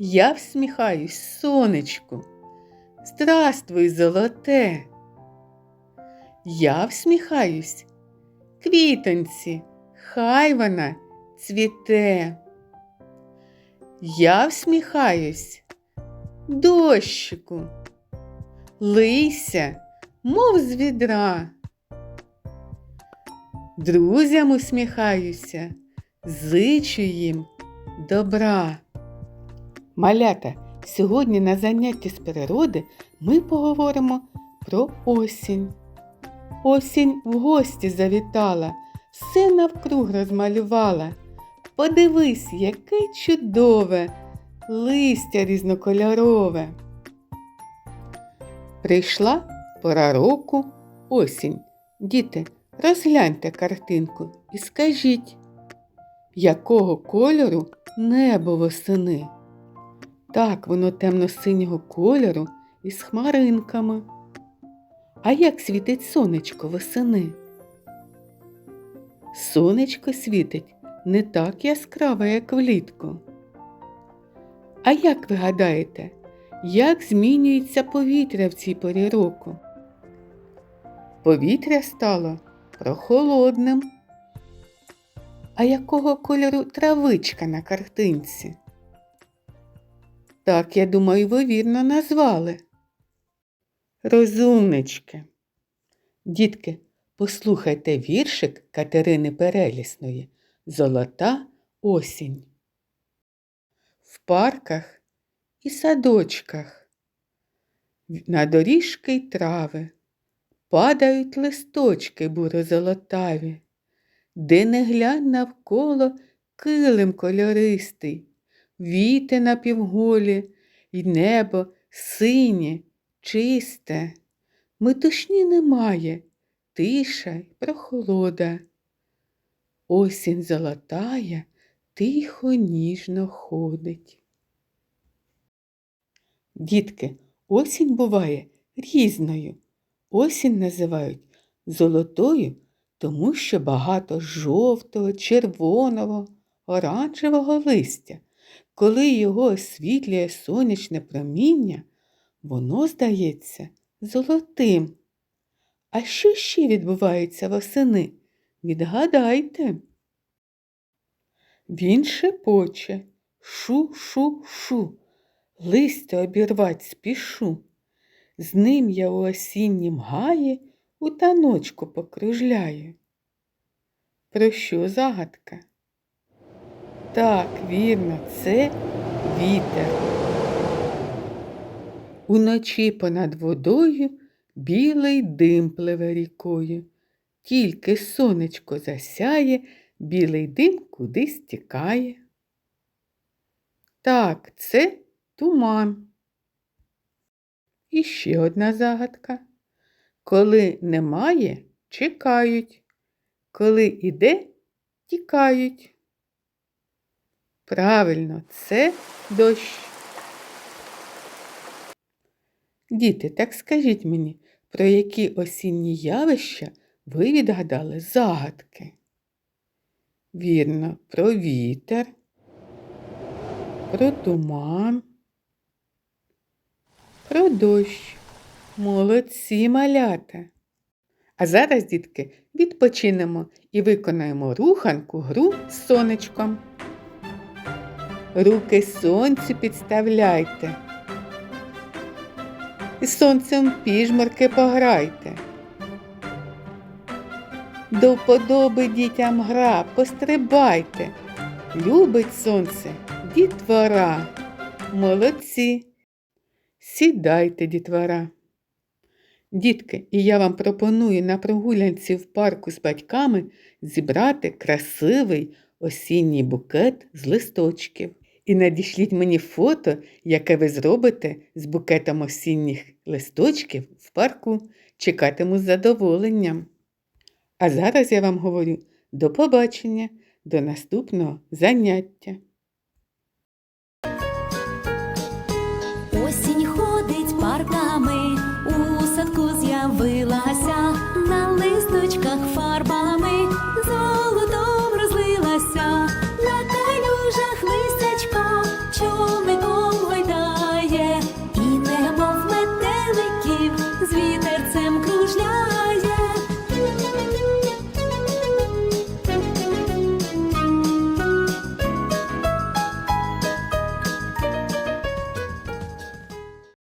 Я всміхаюсь сонечку. Здравствуй, золоте. Я всміхаюсь квітонці, хай вона цвіте. Я всміхаюсь дощику, лийся, мов з відра. Друзям усміхаюся, зичу їм добра. Малята, сьогодні на занятті з природи ми поговоримо про осінь. Осінь в гості завітала, все навкруг розмалювала. Подивись, яке чудове, листя різнокольорове. Прийшла пора року осінь. Діти, розгляньте картинку і скажіть, якого кольору небо восени? Так, воно темно-синього кольору із хмаринками. А як світить сонечко восени? Сонечко світить не так яскраво, як влітку. А як ви гадаєте, як змінюється повітря в цій порі року? Повітря стало прохолодним. А якого кольору травичка на картинці? Так, я думаю, ви вірно назвали. Розумнички. Дітки, послухайте віршик Катерини Перелісної Золота осінь. В парках і садочках, на доріжки й трави падають листочки буро-золотаві, де не глянь навколо килим кольористий, віти напівголі, й небо синє, чисте, метушні немає, тиша й прохолода. Осінь золотая тихо ніжно ходить. Дітки, осінь буває різною. Осінь називають золотою, тому що багато жовтого, червоного, оранжевого листя. Коли його освітлює сонячне проміння, воно здається золотим. А що ще відбувається восени? Відгадайте. Він шепоче шу-шу-шу, листя обірвать спішу. З ним я у осіннім гаї у таночку покружляю. Про що загадка? Так, вірно, це вітер. Уночі понад водою білий дим пливе рікою. Тільки сонечко засяє, білий дим кудись тікає. Так, це туман. І ще одна загадка. Коли немає, чекають, коли іде, тікають. Правильно, це дощ. Діти, так скажіть мені, про які осінні явища ви відгадали загадки? Вірно, про вітер, про туман, про дощ. Молодці малята. А зараз, дітки, відпочинемо і виконаємо руханку гру з сонечком. Руки сонцю підставляйте. І сонцем піжмурки пограйте. До вподоби дітям гра, пострибайте. Любить сонце дітвора. Молодці. Сідайте, дітвора. Дітки, і я вам пропоную на прогулянці в парку з батьками зібрати красивий осінній букет з листочків. І надішліть мені фото, яке ви зробите з букетом осінніх листочків в парку. Чекатиму з задоволенням. А зараз я вам говорю до побачення, до наступного заняття.